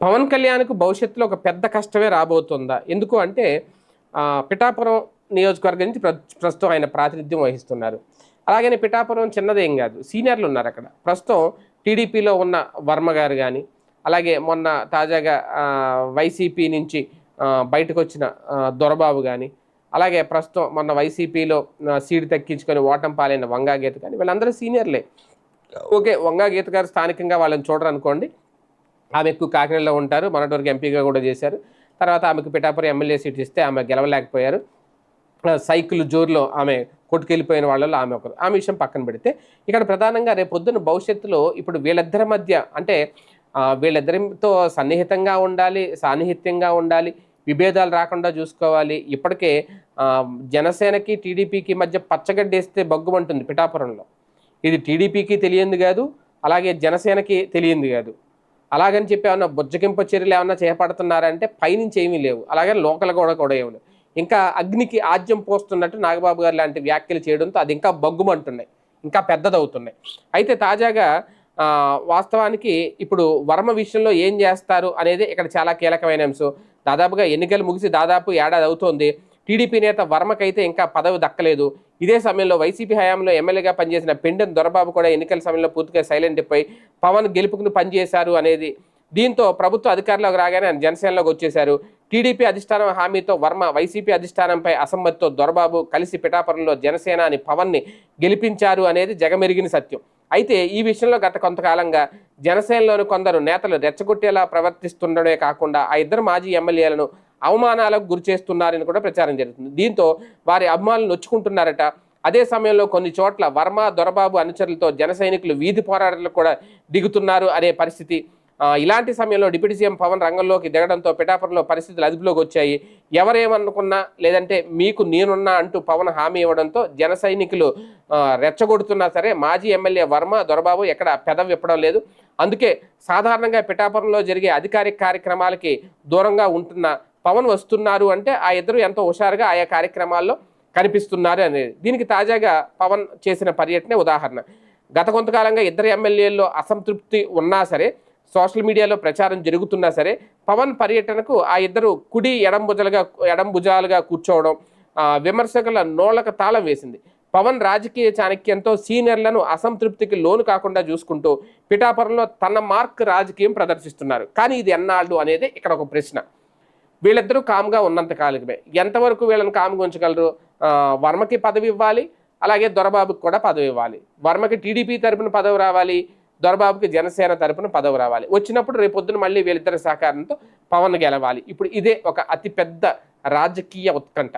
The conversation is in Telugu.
పవన్ కళ్యాణ్కు భవిష్యత్తులో ఒక పెద్ద కష్టమే రాబోతుందా? ఎందుకు అంటే పిఠాపురం నియోజకవర్గం నుంచి ప్రస్తుతం ఆయన ప్రాతినిధ్యం వహిస్తున్నారు. అలాగనే పిఠాపురం చిన్నదేం కాదు సీనియర్లు ఉన్నారు అక్కడ. ప్రస్తుతం టీడీపీలో ఉన్న వర్మ గారు కానీ అలాగే మొన్న తాజాగా వైసీపీ నుంచి బయటకు వచ్చిన దొరబాబు కానీ అలాగే ప్రస్తుతం మొన్న వైసీపీలో ఆ, సీటు తక్కించుకొని ఓటం పాలైన వంగా గీత కానీ వీళ్ళందరూ సీనియర్లే. ఓకే వంగా గీత గారు స్థానికంగా వాళ్ళని చూడరనుకోండి ఆమె ఎక్కువ కాకినాడలో ఉంటారు. మొన్నటి వరకు ఎంపీగా కూడా చేశారు. తర్వాత ఆమెకు పిఠాపురం ఎమ్మెల్యే సీట్ ఇస్తే ఆమె గెలవలేకపోయారు. సైకిల్ జోరులో ఆమె కొట్టుకెళ్ళిపోయిన వాళ్ళలో ఆమె ఒకరు ఆమె విషయం పక్కన పెడితే ఇక్కడ ప్రధానంగా రేపు పొద్దున్న భవిష్యత్తులో ఇప్పుడు వీళ్ళిద్దరి మధ్య అంటే వీళ్ళిద్దరితో సన్నిహితంగా ఉండాలి సాన్నిహిత్యంగా ఉండాలి విభేదాలు రాకుండా చూసుకోవాలి. ఇప్పటికే జనసేనకి టీడీపీకి మధ్య పచ్చగడ్డేస్తే బగ్గుమంటుంది పిఠాపురంలో. ఇది టీడీపీకి తెలియంది కాదు అలాగే జనసేనకి తెలియంది కాదు. అలాగని చెప్పి ఏమన్నా బుజ్జగింప చర్యలు ఏమన్నా చేపడుతున్నారంటే పైనుంచి ఏమీ లేవు. అలాగే లోకల్ కూడా కూడా ఏమి ఇంకా అగ్నికి ఆజ్యం పోస్తున్నట్టు నాగబాబు గారు లాంటి వ్యాఖ్యలు చేయడంతో అది ఇంకా బగ్గుమంటున్నాయి. ఇంకా పెద్దదవుతున్నాయి. అయితే తాజాగా వాస్తవానికి ఇప్పుడు వర్మ విషయంలో ఏం చేస్తారు అనేది ఇక్కడ చాలా కీలకమైన అంశం. దాదాపుగా ఎన్నికలు ముగిసి దాదాపు ఏడాది అవుతోంది. టీడీపీ నేత వర్మకైతే ఇంకా పదవి దక్కలేదు. ఇదే సమయంలో వైసీపీ హయాంలో ఎమ్మెల్యేగా పనిచేసిన పెండెన్ దొరబాబు కూడా ఎన్నికల సమయంలో పూర్తిగా సైలెంట్ అయిపోయి పవన్ గెలుపుకుని పనిచేశారు అనేది దీంతో ప్రభుత్వ అధికారంలోకి రాగానే ఆయన జనసేనలోకి వచ్చేశారు. టీడీపీ అధిష్టానం హామీతో వర్మ వైసీపీ అధిష్టానంపై అసమ్మతితో దొరబాబు కలిసి పిఠాపురంలో జనసేన అని పవన్ని గెలిపించారు అనేది జగమెరిగిన సత్యం. అయితే ఈ విషయంలో గత కొంతకాలంగా జనసేనలోని కొందరు నేతలు రెచ్చగొట్టేలా ప్రవర్తిస్తుండడమే కాకుండా ఆ ఇద్దరు మాజీ ఎమ్మెల్యేలను అవమానాలకు గురి చేస్తున్నారని కూడా ప్రచారం జరుగుతుంది. దీంతో వారి అభిమానులు నొచ్చుకుంటున్నారట. అదే సమయంలో కొన్ని చోట్ల వర్మ దొరబాబు అనుచరులతో జన సైనికులు వీధి పోరాటాలకు కూడా దిగుతున్నారు అనే పరిస్థితి. ఇలాంటి సమయంలో డిప్యూటీ సీఎం పవన్ రంగంలోకి దిగడంతో పిఠాపురంలో పరిస్థితులు అదుపులోకి వచ్చాయి. ఎవరేమనుకున్నా లేదంటే మీకు నేనున్నా అంటూ పవన్ హామీ ఇవ్వడంతో జన సైనికులు రెచ్చగొడుతున్నా సరే మాజీ ఎమ్మెల్యే వర్మ దొరబాబు ఎక్కడ పెద విప్పడం లేదు. అందుకే సాధారణంగా పిఠాపురంలో జరిగే అధికారిక కార్యక్రమాలకి దూరంగా ఉంటున్న పవన్ వస్తున్నారు అంటే ఆ ఇద్దరు ఎంతో హుషారుగా ఆయా కార్యక్రమాల్లో కనిపిస్తున్నారు అనేది. దీనికి తాజాగా పవన్ చేసిన పర్యటనే ఉదాహరణ. గత కొంతకాలంగా ఇద్దరు ఎమ్మెల్యేల్లో అసంతృప్తి ఉన్నా సరే సోషల్ మీడియాలో ప్రచారం జరుగుతున్నా సరే పవన్ పర్యటనకు ఆ ఇద్దరు కుడి ఎడం భుజాలుగా ఎడం భుజాలుగా కూర్చోవడం విమర్శకుల నోళ్ళకు తాళం వేసింది. పవన్ రాజకీయ చాణక్యంతో సీనియర్లను అసంతృప్తికి లోను కాకుండా చూసుకుంటూ పిఠాపురంలో తన మార్క్ రాజకీయం ప్రదర్శిస్తున్నారు. కానీ ఇది ఎన్నాళ్ళు అనేది ఇక్కడ ఒక ప్రశ్న. వీళ్ళిద్దరూ కామ్గా ఉన్నంత కాలమే ఎంతవరకు వీళ్ళని కామ్గా ఉంచగలరు? వర్మకి పదవి ఇవ్వాలి అలాగే దొరబాబుకి కూడా పదవి ఇవ్వాలి. వర్మకి టీడీపీ తరపున పదవి రావాలి దొరబాబుకి జనసేన తరపున పదవి రావాలి. వచ్చినప్పుడు రేపు పొద్దున మళ్ళీ వీళ్ళిద్దరి సహకారంతో పవన్ గెలవాలి. ఇప్పుడు ఇదే ఒక అతిపెద్ద రాజకీయ ఉత్కంఠ.